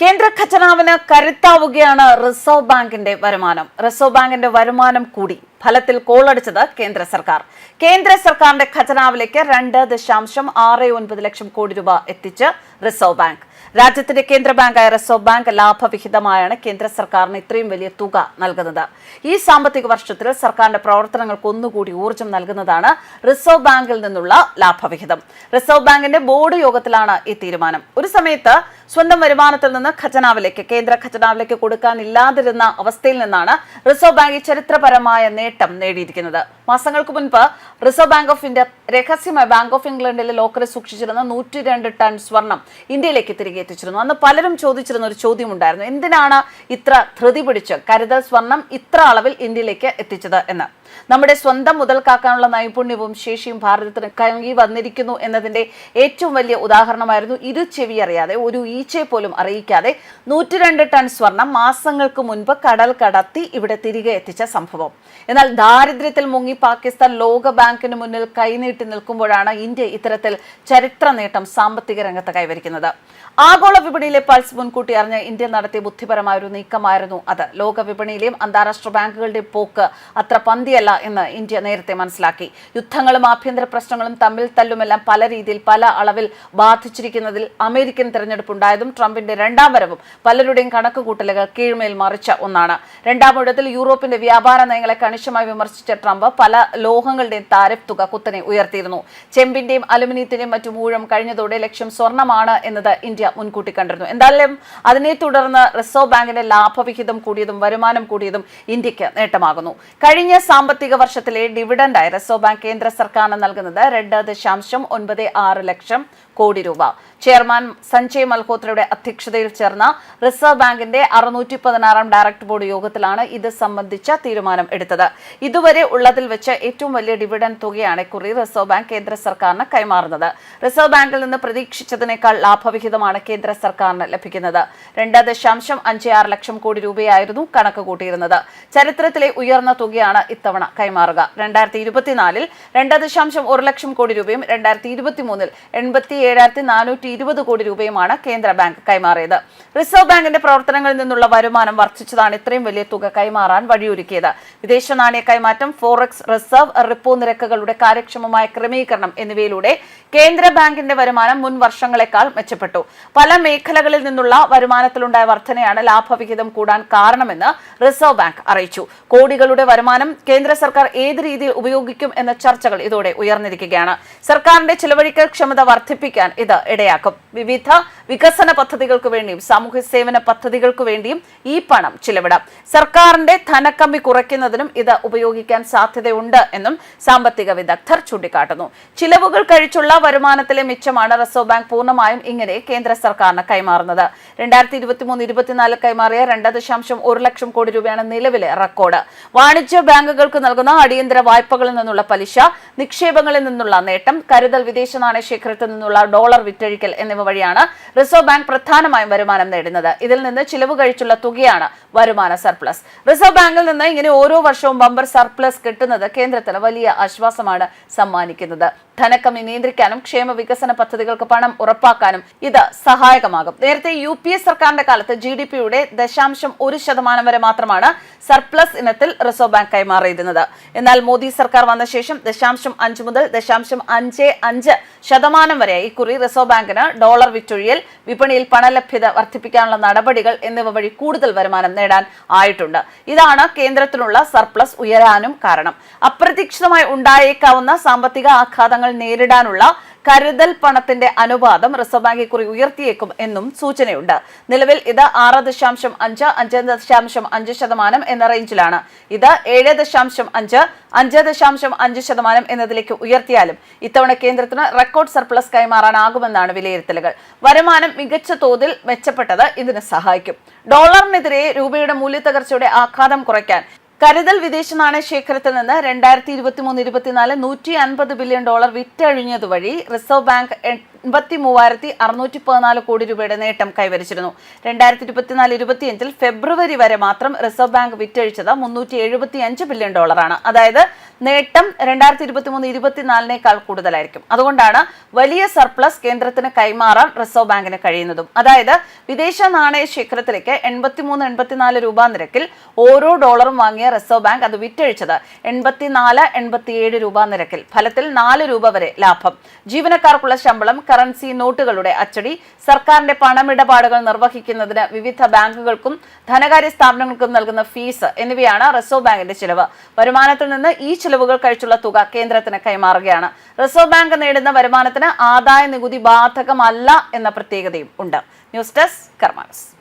കേന്ദ്ര ഖജനാവിന് കരുത്താവുകയാണ് റിസർവ് ബാങ്കിന്റെ വരുമാനം. റിസർവ് ബാങ്കിന്റെ വരുമാനം കൂടി. ഫലത്തിൽ കോളടിച്ചത് കേന്ദ്ര സർക്കാർ. കേന്ദ്ര സർക്കാരിന്റെ ഖജനാവിലേക്ക് രണ്ട് ദശാംശം ആറ് ഒൻപത് ലക്ഷം കോടി രൂപ എത്തിച്ച് റിസർവ് ബാങ്ക്. രാജ്യത്തിന്റെ കേന്ദ്ര ബാങ്കായ റിസർവ് ബാങ്ക് ലാഭവിഹിതമായാണ് കേന്ദ്ര സർക്കാരിന് ഇത്രയും വലിയ തുക നൽകുന്നത്. ഈ സാമ്പത്തിക വർഷത്തിൽ സർക്കാരിന്റെ പ്രവർത്തനങ്ങൾക്ക് ഒന്നുകൂടി ഊർജം നൽകുന്നതാണ് റിസർവ് ബാങ്കിൽ നിന്നുള്ള ലാഭവിഹിതം. റിസർവ് ബാങ്കിന്റെ ബോർഡ് യോഗത്തിലാണ് ഈ തീരുമാനം. ഒരു സമയത്ത് സ്വന്തം വരുമാനത്തിൽ നിന്ന് ഖജനാവിലേക്ക് കേന്ദ്ര ഖജനാവിലേക്ക് കൊടുക്കാനില്ലാതിരുന്ന അവസ്ഥയിൽ നിന്നാണ് റിസർവ് ബാങ്ക് ചരിത്രപരമായ നേട്ടം നേടിയിരിക്കുന്നത്. മാസങ്ങൾക്ക് മുൻപ് റിസർവ് ബാങ്ക് ഓഫ് ഇന്ത്യ രഹസ്യമായി ബാങ്ക് ഓഫ് ഇംഗ്ലണ്ടിലെ ലോക്കറിൽ സൂക്ഷിച്ചിരുന്ന നൂറ്റി രണ്ട് ടൺ സ്വർണം ഇന്ത്യയിലേക്ക് തിരികെ എത്തിച്ചിരുന്നു. അന്ന് പലരും ചോദിച്ചിരുന്ന ഒരു ചോദ്യം ഉണ്ടായിരുന്നു എന്തിനാണ് ഇത്ര ധൃതി പിടിച്ച് കരുതൽ സ്വർണം ഇത്ര അളവിൽ ഇന്ത്യയിലേക്ക് എത്തിച്ചത് എന്ന്? നമ്മുടെ സ്വന്തം മുതൽക്കാക്കാനുള്ള നൈപുണ്യവും ശേഷിയും ഭാരതത്തിന് കൈ വന്നിരിക്കുന്നു എന്നതിന്റെ ഏറ്റവും വലിയ ഉദാഹരണമായിരുന്നു ഇരു ചെവി അറിയാതെ. ഒരു ഈച്ചയെ പോലും അറിയിക്കാതെ നൂറ്റിരണ്ട് ടൺ സ്വർണം മാസങ്ങൾക്ക് മുൻപ് കടൽ കടത്തി ഇവിടെ തിരികെ എത്തിച്ച സംഭവം. എന്നാൽ ദാരിദ്ര്യത്തിൽ മുങ്ങി പാകിസ്ഥാൻ ലോക ബാങ്കിന് മുന്നിൽ കൈനീട്ടി നിൽക്കുമ്പോഴാണ് ഇന്ത്യ ഇത്തരത്തിൽ ചരിത്ര നേട്ടം സാമ്പത്തിക രംഗത്ത് കൈവരിക്കുന്നത്. ആഗോള വിപണിയിലെ പൾസ് മുൻകൂട്ടി അറിഞ്ഞ് ഇന്ത്യ നടത്തിയ ബുദ്ധിപരമായ ഒരു നീക്കമായിരുന്നു അത്. ലോക വിപണിയിലെയും അന്താരാഷ്ട്ര ബാങ്കുകളുടെ പോക്ക് അത്ര പന്തിയല്ല എന്ന് ഇന്ത്യ നേരത്തെ മനസ്സിലാക്കി. യുദ്ധങ്ങളും ആഭ്യന്തര പ്രശ്നങ്ങളും തമ്മിൽ തല്ലുമെല്ലാം പല രീതിയിൽ പല അളവിൽ ബാധിച്ചിരിക്കുന്നതിൽ അമേരിക്കൻ തെരഞ്ഞെടുപ്പ് ഉണ്ടായതും ട്രംപിന്റെ രണ്ടാം വരവും പലരുടെയും കണക്കുകൂട്ടലുകൾ കീഴ്മേൽ മറിച്ച ഒന്നാണ്. രണ്ടാം ഊഴത്തിൽ യൂറോപ്പിന്റെ വ്യാപാര നയങ്ങളെ കണിശമായി വിമർശിച്ച ട്രംപ് പല ലോഹങ്ങളുടെയും താരിഫ് തുക കുത്തനെ ഉയർത്തിയിരുന്നു. ചെമ്പിന്റെയും അലുമിനിയത്തിന്റെയും മറ്റു മൂഴം കഴിഞ്ഞതോടെ ലക്ഷ്യം സ്വർണമാണ് എന്നത് ഇന്ത്യ മുൻകൂട്ടി കണ്ടിരുന്നു. എന്തായാലും അതിനെ തുടർന്ന് റിസർവ് ബാങ്കിന്റെ ലാഭവിഹിതം കൂടിയതും വരുമാനം കൂടിയതും ഇന്ത്യയ്ക്ക് നേട്ടമാകുന്നു. കഴിഞ്ഞ സാമ്പത്തിക വർഷത്തിലെ ഡിവിഡൻഡായി റിസർവ് ബാങ്ക് കേന്ദ്ര സർക്കാരിന് നൽകുന്നത് രണ്ട് ദശാംശം ഒൻപത് ആറ് ലക്ഷം കോടി രൂപ. ചെയർമാൻ സഞ്ജയ് മൽഹോത്രയുടെ അധ്യക്ഷതയിൽ ചേർന്ന റിസർവ് ബാങ്കിന്റെ അറുന്നൂറ്റി പതിനാറാം ഡയറക്ടർ ബോർഡ് യോഗത്തിലാണ് ഇത് സംബന്ധിച്ച തീരുമാനം എടുത്തത്. ഇതുവരെ ഉള്ളതിൽ വെച്ച് ഏറ്റവും വലിയ ഡിവിഡൻ തുകയാണ് ഇക്കുറി റിസർവ് ബാങ്ക് കേന്ദ്ര സർക്കാരിന് കൈമാറുന്നത്. റിസർവ് ബാങ്കിൽ നിന്ന് പ്രതീക്ഷിച്ചതിനേക്കാൾ ലാഭവിഹിതമാണ് കേന്ദ്ര സർക്കാരിന് ലഭിക്കുന്നത്. രണ്ട് ദശാംശം അഞ്ച് ആറ് ലക്ഷം കോടി രൂപയായിരുന്നു കണക്ക് കൂട്ടിയിരുന്നത്. ചരിത്രത്തിലെ ഉയർന്ന തുകയാണ് ഇത്തവണ കൈമാറുക. രണ്ടായിരത്തി ഇരുപത്തിനാലിൽ രണ്ട് ദശാംശം ഒരു ലക്ഷം കോടി രൂപയും രണ്ടായിരത്തി ഇരുപത്തി മൂന്നിൽ എൺപത്തി ഏഴായിരത്തി നാനൂറ്റി ഇരുപത് കോടി രൂപയുമാണ് കേന്ദ്ര ബാങ്ക് കൈമാറിയത്. റിസർവ് ബാങ്കിന്റെ പ്രവർത്തനങ്ങളിൽ നിന്നുള്ള വരുമാനം വർദ്ധിച്ചതാണ് ഇത്രയും വലിയ തുക കൈമാറാൻ വഴിയൊരുക്കിയത്. വിദേശ നാണയ കൈമാറ്റം ഫോറക്സ് റിസർവ് റിപ്പോ നിരക്കുകളുടെ കാര്യക്ഷമമായ ക്രമീകരണം എന്നിവയിലൂടെ കേന്ദ്ര ബാങ്കിന്റെ വരുമാനം മുൻ വർഷങ്ങളെക്കാൾ മെച്ചപ്പെട്ടു. പല മേഖലകളിൽ നിന്നുള്ള വരുമാനത്തിലുണ്ടായ വർധനയാണ് ലാഭവിഹിതം കൂടാൻ കാരണമെന്ന് റിസർവ് ബാങ്ക് അറിയിച്ചു. കോടികളുടെ വരുമാനം കേന്ദ്ര സർക്കാർ ഏത് രീതിയിൽ ഉപയോഗിക്കും എന്ന ചർച്ചകൾ ഇതോടെ ഉയർന്നിരിക്കുകയാണ്. സർക്കാരിന്റെ ചെലവഴിക്കൽ ക്ഷമത വർദ്ധിപ്പിക്കാൻ ഇത് ഇടയാക്കും. വിവിധ വികസന പദ്ധതികൾക്ക് വേണ്ടിയും സാമൂഹ്യ സേവന പദ്ധതികൾക്ക് വേണ്ടിയും ഈ പണം ചിലവിടാം. സർക്കാരിന്റെ ധനക്കമ്മി കുറയ്ക്കുന്നതിനും ഇത് ഉപയോഗിക്കാൻ സാധ്യതയുണ്ട് എന്നും സാമ്പത്തിക വിദഗ്ധർ ചൂണ്ടിക്കാട്ടുന്നു. ചിലവുകൾ കഴിച്ചുള്ള വരുമാനത്തിലെ മിച്ചമാണ് റിസർവ് ബാങ്ക് പൂർണമായും ഇങ്ങനെ കേന്ദ്ര സർക്കാരിന് കൈമാറുന്നത്. രണ്ടായിരത്തി ഇരുപത്തി മൂന്ന് ഇരുപത്തിനാല് കൈമാറിയ രണ്ട് ദശാംശം ഒരു ലക്ഷം കോടി രൂപയാണ് നിലവിലെ റെക്കോർഡ്. വാണിജ്യ ബാങ്കുകൾക്ക് നൽകുന്ന അടിയന്തര വായ്പകളിൽ നിന്നുള്ള പലിശ നിക്ഷേപങ്ങളിൽ നിന്നുള്ള നേട്ടം കരുതൽ വിദേശ നാണയ ശേഖരത്തിൽ നിന്നുള്ള ഡോളർ വിറ്റഴിക്കൽ എന്നിവ വഴിയാണ് റിസർവ് ബാങ്ക് പ്രധാനമായും വരുമാനം നേടുന്നത്. ഇതിൽ നിന്ന് ചിലവ് കഴിച്ചുള്ള തുകയാണ് വരുമാന സർപ്ലസ്. റിസർവ് ബാങ്കിൽ നിന്ന് ഇങ്ങനെ ഓരോ വർഷവും ബമ്പർ സർപ്ലസ് കിട്ടുന്നത് കേന്ദ്രത്തിന് വലിയ ആശ്വാസമാണ് സമ്മാനിക്കുന്നത്. ധനക്കമ്മി നിയന്ത്രിക്കാനും ക്ഷേമ വികസന പദ്ധതികൾക്ക് പണം ഉറപ്പാക്കാനും ഇത് സഹായകമാകും. നേരത്തെ യു പി എ സർക്കാരിന്റെ കാലത്ത് ജി ഡി പിയുടെ ദശാംശം ഒരു ശതമാനം വരെ മാത്രമാണ് സർപ്ലസ് ഇനത്തിൽ റിസർവ് ബാങ്ക് കൈമാറിയിരുന്നത്. എന്നാൽ മോദി സർക്കാർ വന്ന ശേഷം ദശാംശം അഞ്ച് മുതൽ ദശാംശം അഞ്ച് അഞ്ച് ശതമാനം വരെ ഇക്കുറി റിസർവ് ബാങ്കിന് ഡോളർ വിറ്റൊഴിയൽ വിപണിയിൽ പണലഭ്യത വർദ്ധിപ്പിക്കാനുള്ള നടപടികൾ എന്നിവ വഴി കൂടുതൽ വരുമാനം നേടാൻ ആയിട്ടുണ്ട്. ഇതാണ് കേന്ദ്രത്തിനുള്ള സർപ്ലസ് ഉയരാനും കാരണം. അപ്രതീക്ഷിതമായി ഉണ്ടായേക്കാവുന്ന സാമ്പത്തിക ആഘാതങ്ങൾ നേരിടാനുള്ള കരുതൽ പണത്തിന്റെ അനുപാതം റിസർവ് ബാങ്ക് ഉയർത്തിയേക്കും എന്നും സൂചനയുണ്ട്. നിലവിൽ ഇത് ആറ് ദശാംശം അഞ്ച് അഞ്ച് ദശാംശം അഞ്ച് ശതമാനം എന്ന റേഞ്ചിലാണ്. ഇത് ഏഴ് ദശാംശം അഞ്ച് അഞ്ച് ദശാംശം അഞ്ച് ശതമാനം എന്നതിലേക്ക് ഉയർത്തിയാലും ഇത്തവണ കേന്ദ്രത്തിന് റെക്കോർഡ് സർപ്ലസ് കൈമാറാനാകുമെന്നാണ് വിലയിരുത്തലുകൾ. വരുമാനം മികച്ച തോതിൽ മെച്ചപ്പെട്ടത് ഇതിന് സഹായിക്കും. ഡോളറിനെതിരെ രൂപയുടെ മൂല്യത്തകർച്ചയുടെ ആഘാതം കുറയ്ക്കാൻ കരുതൽ വിദേശ നാണയ ശേഖരത്തിൽ നിന്ന് രണ്ടായിരത്തി ഇരുപത്തി മൂന്ന് ഇരുപത്തിനാല് നൂറ്റി അൻപത് ബില്യൺ ഡോളർ വിറ്റഴിഞ്ഞത് വഴി റിസർവ് ബാങ്ക് എൺപത്തി മൂവായിരത്തി അറുന്നൂറ്റി പതിനാല് കോടി രൂപയുടെ നേട്ടം കൈവരിച്ചിരുന്നു. രണ്ടായിരത്തി ഇരുപത്തിനാല് ഇരുപത്തിയഞ്ചിൽ ഫെബ്രുവരി വരെ മാത്രം റിസർവ് ബാങ്ക് വിറ്റഴിച്ചത് മുന്നൂറ്റി എഴുപത്തി അഞ്ച് ബില്യൺ ഡോളറാണ്. അതായത് നേട്ടം രണ്ടായിരത്തി ഇരുപത്തി മൂന്ന് ഇരുപത്തിനാലിനേക്കാൾ കൂടുതലായിരിക്കും. അതുകൊണ്ടാണ് വലിയ സർപ്ലസ് കേന്ദ്രത്തിന് കൈമാറാൻ റിസർവ് ബാങ്കിന് കഴിയുന്നതും. അതായത് വിദേശ നാണയ ശേഖരത്തിലേക്ക് എൺപത്തിമൂന്ന് എൺപത്തിനാല് രൂപ നിരക്കിൽ ഓരോ ഡോളറും വാങ്ങിയ റിസർവ് ബാങ്ക് അത് വിറ്റഴിച്ചത് എൺപത്തിനാല് എൺപത്തിയേഴ് രൂപ നിരക്കിൽ. ഫലത്തിൽ നാല് രൂപ വരെ ലാഭം. ജീവനക്കാർക്കുള്ള ശമ്പളം കറൻസി നോട്ടുകളുടെ അച്ചടി സർക്കാരിന്റെ പണമിടപാടുകൾ നിർവഹിക്കുന്നതിന് വിവിധ ബാങ്കുകൾക്കും ധനകാര്യ സ്ഥാപനങ്ങൾക്കും നൽകുന്ന ഫീസ് എന്നിവയാണ് റിസർവ് ബാങ്കിന്റെ ചിലവ്. വരുമാനത്തിൽ നിന്ന് ഈ ചിലവുകൾ കഴിച്ചുള്ള തുക കേന്ദ്രത്തിന് കൈമാറുകയാണ്. റിസർവ് ബാങ്ക് നേടുന്ന വരുമാനത്തിന് ആദായ നികുതി ബാധകമല്ല എന്ന പ്രത്യേകതയും ഉണ്ട്. News desk Karmanas.